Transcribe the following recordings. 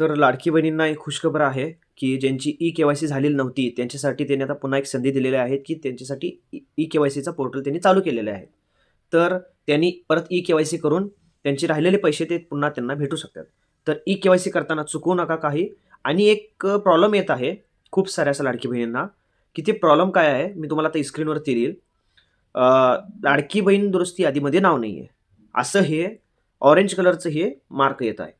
तर लाडकी बहिणींना एक खुशखबर आहे की ज्यांची ई के वाय सी झालेली नव्हती त्यांच्यासाठी त्यांनी आता पुन्हा एक संधी दिलेली आहे की त्यांच्यासाठी ई के वाय सीचा पोर्टल त्यांनी चालू केलेले आहे. तर त्यांनी परत ई के वाय सी करून त्यांचे राहिलेले पैसे ते पुन्हा त्यांना भेटू शकतात. तर ई के वाय सी करताना चुकवू नका काही. आणि एक प्रॉब्लेम येत आहे खूप साऱ्या असं लाडकी बहिणींना की ते प्रॉब्लेम काय आहे? मी तुम्हाला आता स्क्रीनवरती येईल लाडकी बहीण दुरुस्ती यादीमध्ये नाव नाही आहे असं हे ऑरेंज कलरचं हे मार्क येत आहे.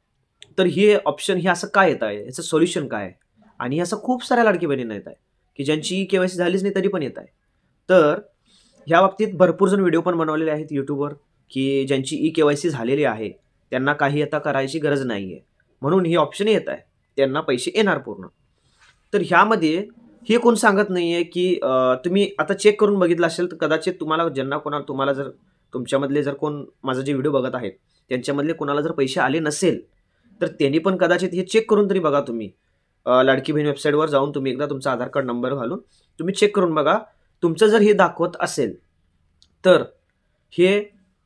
तर हे ऑप्शन हे असं काय येत आहे? याचं सोल्युशन काय आहे? आणि हे असं खूप साऱ्या लाडकी बहिणींना येत आहे की ज्यांची के वाय सी झालीच नाही तरी पण येत आहे. तर ह्या बाबतीत भरपूर जण व्हिडिओ पण बनवलेले आहेत यूट्यूबवर की ज्यांची ई के वाय सी झालेली आहे त्यांना काही आता करायची गरज नाही आहे म्हणून हे ऑप्शन येत आहे. त्यांना पैसे येणार पूर्ण. तर ह्यामध्ये हे कोण सांगत नाही आहे की तुम्ही आता चेक करून बघितलं असेल तर कदाचित तुम्हाला ज्यांना कोणा तुम्हाला जर तुमच्यामधले जर कोण माझा जे व्हिडिओ बघत आहेत त्यांच्यामधले कोणाला जर पैसे आले नसेल तर त्यांनी पण कदाचित हे चेक करून तरी बघा तुम्ही. लाडकी बहीण वेबसाईटवर जाऊन तुम्ही एकदा तुमचा आधार कार्ड नंबर घालून तुम्ही चेक करून बघा. तुमचं जर हे दाखवत असेल तर हे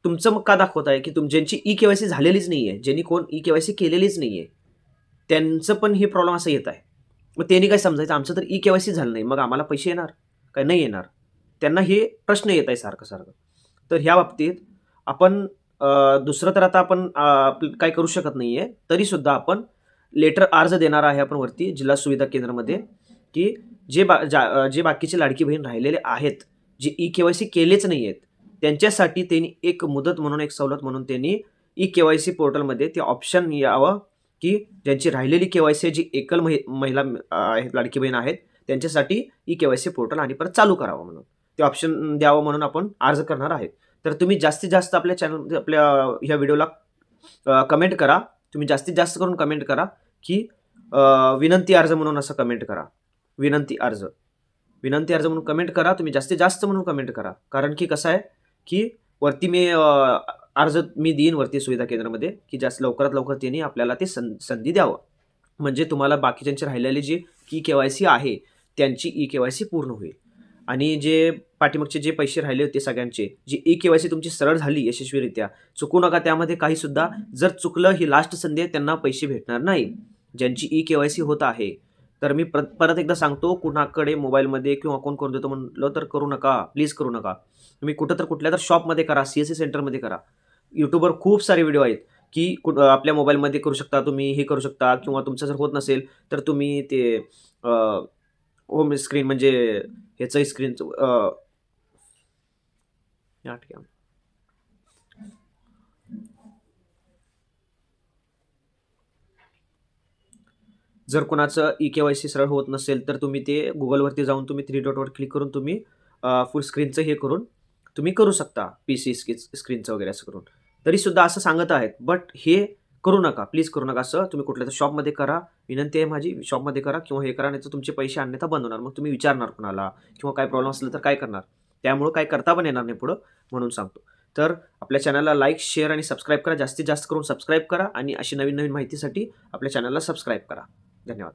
तुमचं मग का दाखवत आहे? की तुम ज्यांची ई के वाय सी झालेलीच नाही आहे ज्यांनी कोण ई के वाय सी केलेलीच नाही आहे त्यांचं पण हे प्रॉब्लेम असं येत आहे. मग त्यांनी काय समजायचं? आमचं तर ई के वाय सी झालं नाही. मग आम्हाला पैसे येणार? काय नाही येणार? त्यांना हे प्रश्न येत आहे सारखं सारखं. तर ह्या बाबतीत आपण दुसरं तर आता आपण आपलं काय करू शकत नाही आहे तरीसुद्धा आपण लेटर अर्ज देणार आहे आपण वरती जिल्हा सुविधा केंद्रामध्ये की जे बा जा जे बाकीचे लाडकी बहीण राहिलेले आहेत जे ई के वाय सी केलेच नाही आहेत त्यांच्यासाठी त्यांनी एक मुदत म्हणून एक सवलत म्हणून त्यांनी ई के वाय सी पोर्टलमध्ये ते ऑप्शन यावं की ज्यांची राहिलेली के वाय सी जी एकल महि महिला आहेत लाडकी बहीण आहेत त्यांच्यासाठी E K Y C portal आणि परत चालू करावं म्हणून. ते ऑप्शन द्यावं म्हणून आपण अर्ज करणार आहेत. तर तुम्ही जास्तीत जास्त आपल्या चॅनल आपल्या ह्या व्हिडिओला कमेंट करा. तुम्ही जास्तीत जास्त करून कमेंट करा की विनंती अर्ज म्हणून असं कमेंट करा. विनंती अर्ज. विनंती अर्ज म्हणून कमेंट करा. तुम्ही जास्तीत जास्त म्हणून कमेंट करा. कारण की कसं आहे की वरती मी अर्ज मी देईन वरती सुविधा केंद्रामध्ये की जास्त लवकरात लवकर त्यांनी आपल्याला ते सं संधी द्यावं. म्हणजे तुम्हाला बाकीच्यांची राहिलेली जी ई के वाय सी आहे त्यांची ई के वाय सी पूर्ण होईल. आणि जे पाठीमागचे जे पैसे राहिले होते सगळ्यांचे जी ई के वाय सी तुमची सरळ झाली यशस्वीरित्या चुकू नका त्यामध्ये काहीसुद्धा जर चुकलं ही लास्ट संधी आहे त्यांना पैसे भेटणार नाही. ज्यांची ई के वाय सी होत आहे. तर मी परत परत एकदा सांगतो कुणाकडे मोबाईलमध्ये किंवा कोण करून देतो म्हणलं तर करू नका प्लीज करू नका. तुम्ही कुठं तर कुठल्या तर शॉपमध्ये करा सी एस सी सेंटरमध्ये करा. यूट्यूबवर खूप सारे व्हिडिओ आहेत की कु आपल्या मोबाईलमध्ये करू शकता तुम्ही हे करू शकता किंवा तुमचं जर होत नसेल तर तुम्ही ते होम स्क्रीन म्हणजे ह्याचं स्क्रीनचं या ठिकाणी. जर कोणाचं ई के वाय सी सरळ होत नसेल तर तुम्ही ते गुगलवरती जाऊन तुम्ही थ्री डॉटवर क्लिक करून तुम्ही फुल स्क्रीनचं हे करून तुम्ही करू शकता पी सी स्क्रीनचं वगैरे असं करून. तरीसुद्धा असं सांगत आहेत बट हे करू नका प्लीज करू नका. असं तुम्ही कुठल्या तर शॉपमध्ये करा. विनंती आहे माझी शॉपमध्ये करा किंवा हे करा नाही तर तुमचे पैसे अन्यथा बंद होणार. मग तुम्ही विचारणार कुणाला किंवा काय प्रॉब्लेम असलं तर काय करणार? त्यामुळं काय करता पण येणार नाही पुढं म्हणून सांगतो. तर आपल्या चॅनलला लाईक शेअर आणि सबस्क्राईब करा. जास्तीत जास्त करून सबस्क्राईब करा आणि अशी नवीन नवीन माहितीसाठी आपल्या चॅनलला सबस्क्राईब करा. धन्यवाद.